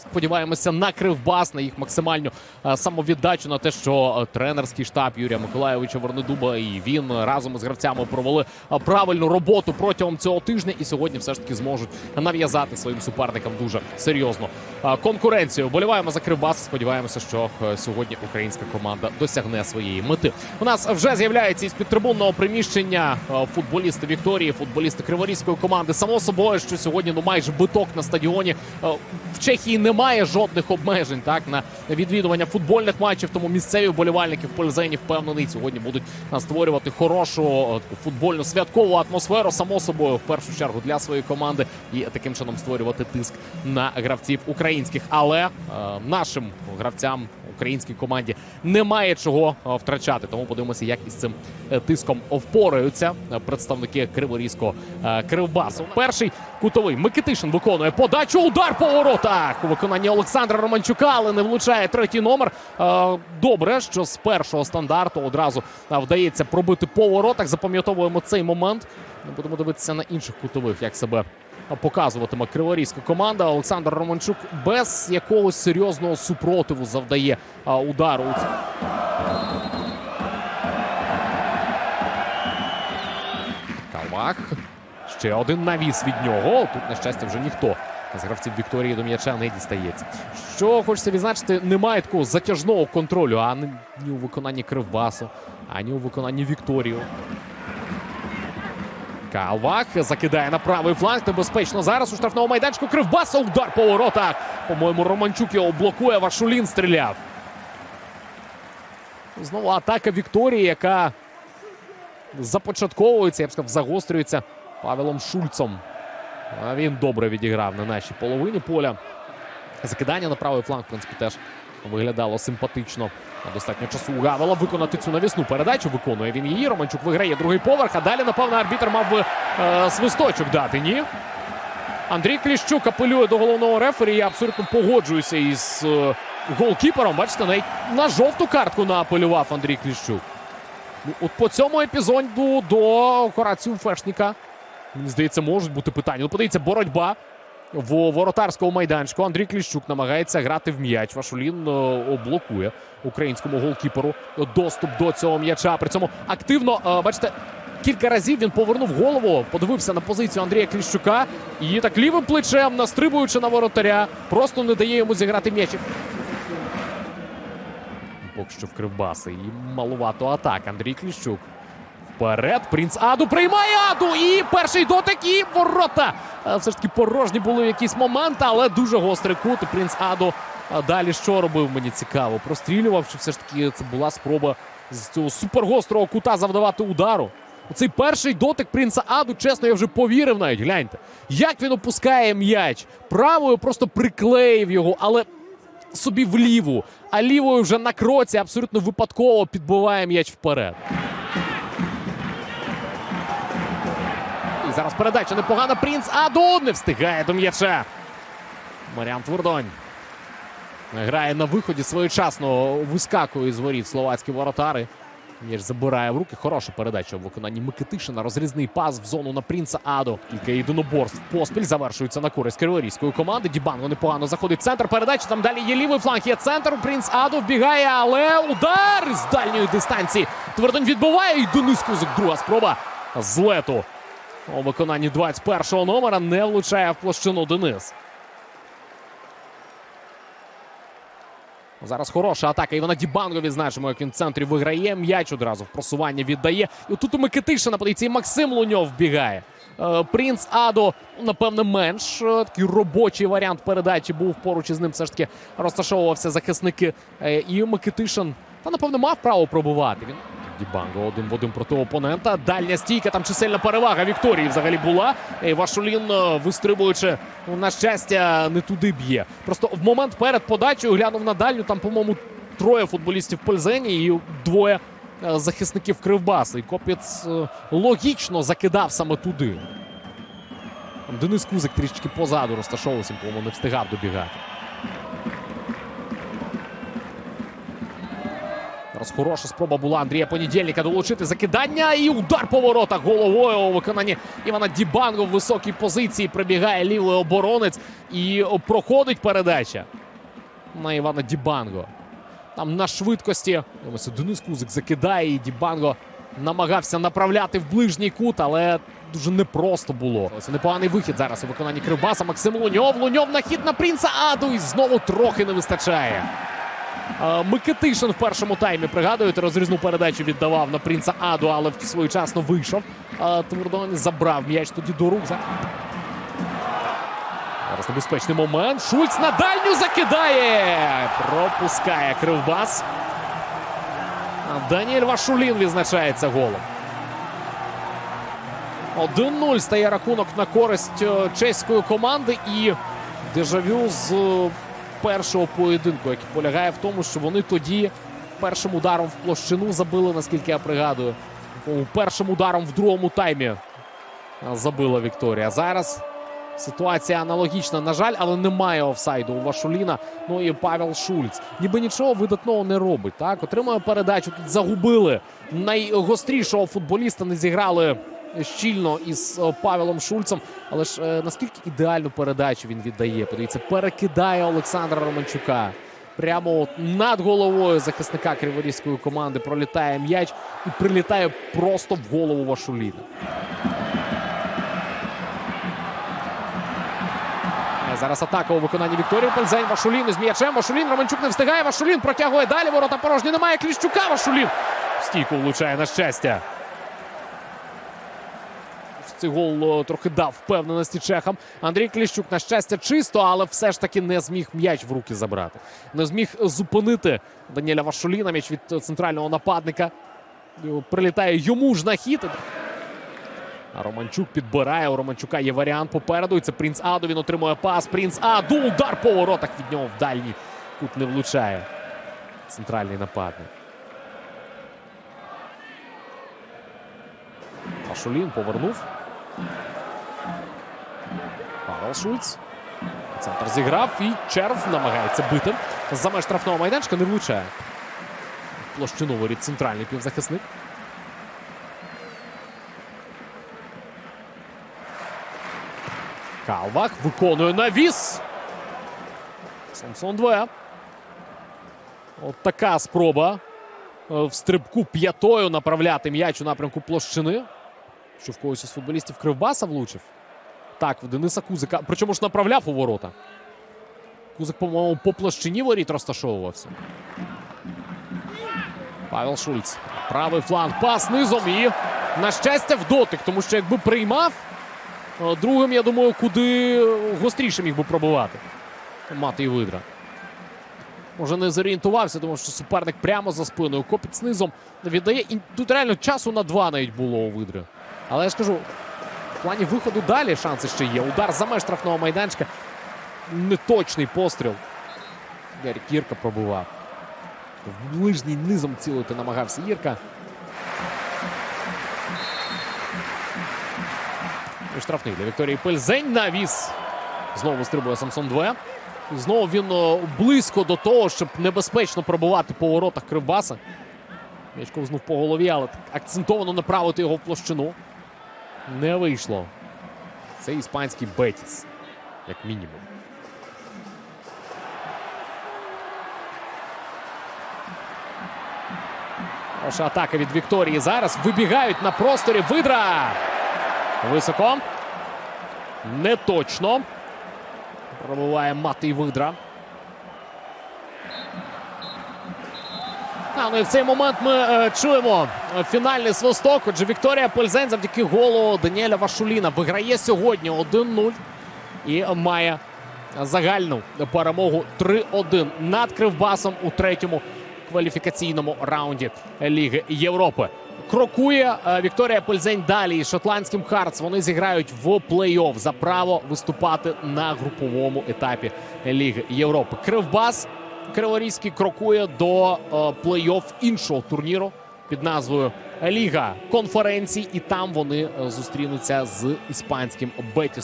Сподіваємося на кривбас, на їх максимальну е, самовіддачу, на те, що е, тренерський штаб Юрія Миколайовича Вернедуба і він разом із гравцями провели е, правильну роботу протягом цього тижня і сьогодні все ж таки зможуть нав'язати своїм суперникам дуже серйозно е, конкуренцію. Боліваємо за кривбас. Сподіваємося, що сьогодні українська команда досягне своєї мети. У нас вже з'являється із підтрибунного приміщення футболісти Вікторії, футболісти Криворізької команди. Само собою, що сьогодні ну майже биток на стадіоні. В Чехії немає жодних обмежень так на відвідування футбольних матчів. Тому місцеві вболівальники в Пользені впевнений сьогодні будуть створювати хорошу е, таку футбольну святкову атмосферу. Само собою, в першу чергу для своєї команди і таким чином створювати тиск на гравців українських. Але е, нашим гравцям українській команді немає чого е, втрачати. Тому подивимося, як із цим е, тиском впораються представники Криворізького Кривбасу. Перший кутовий Микитишин виконує подачу. Удар по воротах виконанні Олександра Романчука, але не влучає третій номер. Е, Добре, що з першого стандарту одразу е, вдається пробити по воротах. Запам'ятовуємо цей момент. Будемо дивитися на інших кутових, як себе показуватиме криворізька команда. Олександр Романчук без якогось серйозного супротиву завдає удару. Калмах. Ще один навіс від нього. Тут, на щастя, вже ніхто з гравців Вікторії до м'яча не дістається. Що хочеться відзначити, немає такого затяжного контролю ані ні у виконанні Кривбасу, ані у виконанні Вікторії. Калвах закидає на правий фланг. Небезпечно зараз у штрафному майданчику Кривбаса. Удар по воротах. По-моєму, Романчук його блокує. Вашулін стріляв. Знову атака Вікторії, яка започатковується, я б сказав, загострюється Павелом Шульцом. Він добре відіграв на нашій половині поля. Закидання на правий фланг, в принципі, теж виглядало симпатично. Достатньо часу у Гавела виконати цю навісну передачу. Виконує він її. Романчук виграє другий поверх. А далі, напевно, арбітр мав би е, свисточок дати. Ні. Андрій Кліщук апелює до головного рефері. Я абсолютно погоджуюся із е, голкіпером. Бачите, навіть на жовту картку наапелював Андрій Кліщук. Ну, от по цьому епізоду до Хорацію Фешніка. Мені здається, можуть бути питання. Ну, подивіться, боротьба в воротарському майданчику. Андрій Кліщук намагається грати в м'яч. Вашулін е, блокує українському голкіперу доступ до цього м'яча. При цьому активно, е, бачите, кілька разів він повернув голову, подивився на позицію Андрія Кліщука і так лівим плечем, настрибуючи на воротаря, просто не дає йому зіграти м'яч. Поки що в. І малувато атак. Андрій Кліщук. Вперед. Принц Аду приймає Аду. І перший дотик, і ворота. Е, Все ж таки порожні були якісь моменти, але дуже гострий кут. Принц Аду далі що робив, мені цікаво. Прострілював, чи все ж таки це була спроба з цього супергострого кута завдавати удару. Оцей перший дотик принца Аду, чесно, я вже повірив навіть. Гляньте, як він опускає м'яч. Правою просто приклеїв його, але собі вліву, а лівою вже на кроці абсолютно випадково підбиває м'яч вперед. Зараз передача непогана. Принц Аду не встигає до. Маріан Твердонь. Грає на виході своєчасно вискакує з воріт словацькі воротари. М'яч забирає в руки. Хороша передача в виконанні Микитишина. Розрізний пас в зону на принца Адо. Кілька єдиноборств поспіль завершується на користь криворізької команди. Дібанго непогано заходить в центр передачі. Там далі є лівий фланг, є центр. Принц Адо вбігає, але удар з дальньої дистанції. Твердонь відбиває і Денис Кузик. Друга спроба злету. У виконанні 21-го номера не влучає в площину Денис. Зараз хороша атака. Івана Дібанго відзначимо, як він в центрі виграє. М'яч одразу в просування віддає. І тут у Микитишина подивіться, і Максим Луньов вбігає. Е, Принц Адо, напевне, менш е, такий робочий варіант передачі був поруч із ним. Все ж таки розташовувався захисники. Е, І Микитишин, та напевно, мав право пробувати. Він Дібанго один в один проти опонента. Дальня стійка, там чисельна перевага Вікторії взагалі була. І Вашулін, е, вистрибуючи, ну, на щастя, не туди б'є. Просто в момент перед подачею глянув на дальню. Там, по-моєму, троє футболістів Пользені і двоє е, захисників Кривбаса. І Копіц е, логічно закидав саме туди. Денис Кузик трішечки позаду розташовувався, по-моєму, не встигав добігати. Зараз хороша спроба була Андрія Понедільника долучити закидання і удар по воротах головою у виконанні Івана Дібанго в високій позиції. Прибігає лівий оборонець і проходить передача на Івана Дібанго. Там на швидкості. Дивимося, Денис Кузик закидає і Дібанго намагався направляти в ближній кут, але дуже непросто було. Це непоганий вихід зараз у виконанні Кривбаса. Максим Луньов. Луньов на хід на принца Аду. І знову трохи не вистачає. Микитишин в першому таймі, пригадуєте, розрізну передачу віддавав на принца Аду, але своєчасно вийшов. Е, забрав м'яч тоді до рук. Зараз небезпечний момент. Шульц на дальню закидає. Пропускає Кривбас. Даніель Вашулін відзначається голом. 1-0 стає рахунок на користь е, чеської команди і дежавю з е, першого поєдинку, який полягає в тому, що вони тоді першим ударом в площину забили, наскільки я пригадую. Першим ударом в другому таймі забила Вікторія. Зараз ситуація аналогічна, на жаль, але немає офсайду у Вашуліна. Ну і Павел Шульц. Ніби нічого видатного не робить. Так, отримує передачу. Тут загубили найгострішого футболіста, не зіграли щільно із е, Павелом Шульцем. Але ж е, наскільки ідеальну передачу він віддає? Подивіться, перекидає Олександра Романчука. Прямо от над головою захисника криворізької команди пролітає м'яч і прилітає просто в голову Вашуліна. Е, Зараз атака у виконанні Вікторії Пельзень. Вашулін із м'ячем. Вашулін Романчук не встигає. Вашулін протягує далі. Ворота порожні немає. Кліщука. Вашулін стійку влучає на щастя. Цей гол трохи дав впевненості чехам. Андрій Кліщук, на щастя, чисто, але все ж таки не зміг м'яч в руки забрати. Не зміг зупинити Даніеля Вашуліна. М'яч від центрального нападника. Прилітає йому ж на хід. А Романчук підбирає. У Романчука є варіант попереду. І це Принц Аду. Він отримує пас. Принц Аду. Удар по воротах від нього в дальній кут не влучає. Центральний нападник. Пашулін повернув. Павел Шульц. Центр зіграв і черв намагається бити. За меж штрафного майданчика не влучає. Площину воріт центральний півзахисник. Калвах виконує навіс. Самсон 2. От така спроба е, в стрибку п'ятою направляти м'яч у напрямку площини. Що в когось із футболістів Кривбаса влучив. Так, в Дениса Кузика. Причому ж направляв у ворота. Кузик, по-моєму, по площині воріт розташовувався. Павел Шульц. Правий фланг. Пас низом і, на щастя, в дотик. Тому що якби приймав, е, другим, я думаю, куди гостріше міг би пробувати. Мати і видра. Може, не зорієнтувався, тому що суперник прямо за спиною. Копить знизом віддає. І тут реально часу на два навіть було у видри. Але я ж кажу, в плані виходу далі шанси ще є. Удар за меж штрафного майданчика. Неточний постріл. Ярик Ірка пробував. В ближній низом цілити намагався Ірка. І штрафний для Вікторії Пельзень навіс. Знову стрибує Самсон 2. Знову він близько до того, щоб небезпечно пробувати по воротах Кривбаса. М'яч ковзнув по голові, але акцентовано направити його в площину. Не вийшло. Це іспанський Бетіс, як мінімум. Хороша атака від Вікторії зараз. Вибігають на просторі. Видра. Високо. Не точно. Пробуває Матий Видра. А, ну і в цей момент ми е, чуємо е, фінальний свисток. Отже, Вікторія Пользен завдяки голу Даніеля Вашуліна виграє сьогодні 1-0 і має загальну перемогу 3-1 над Кривбасом у третьому кваліфікаційному раунді Ліги Європи. Крокує е, Вікторія Пользень далі із шотландським Хартс. Вони зіграють в плей-офф за право виступати на груповому етапі Ліги Європи. Кривбас Криворізький крокує до е, плей-офф іншого турніру під назвою Ліга конференцій, і там вони е, зустрінуться з іспанським Бетісом.